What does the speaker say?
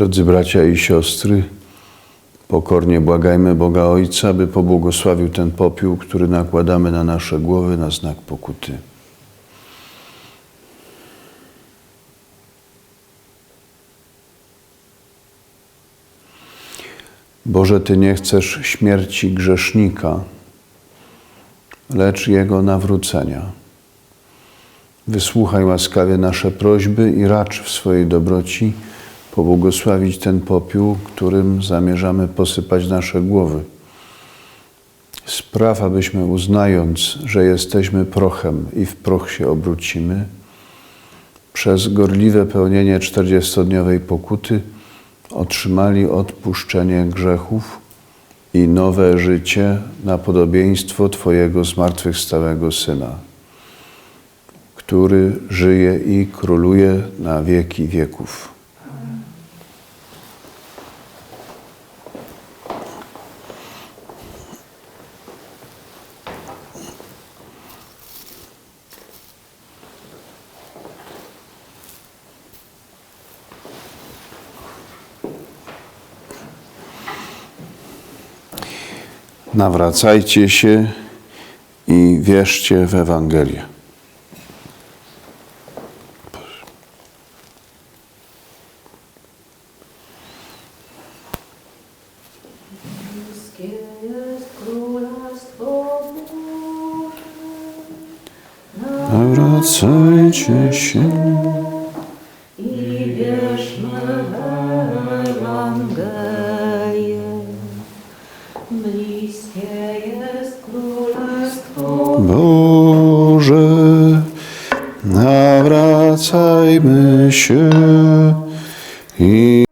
Drodzy bracia i siostry, pokornie błagajmy Boga Ojca, by pobłogosławił ten popiół, który nakładamy na nasze głowy na znak pokuty. Boże, Ty nie chcesz śmierci grzesznika, lecz jego nawrócenia. Wysłuchaj łaskawie nasze prośby i racz w swojej dobroci pobłogosławić ten popiół, którym zamierzamy posypać nasze głowy. Spraw, abyśmy uznając, że jesteśmy prochem i w proch się obrócimy, przez gorliwe pełnienie czterdziestodniowej pokuty otrzymali odpuszczenie grzechów i nowe życie na podobieństwo Twojego zmartwychwstałego Syna, który żyje i króluje na wieki wieków. Nawracajcie się i wierzcie w Ewangelię. Nawracajcie się. I wierzmy Boże, nawracajmy się i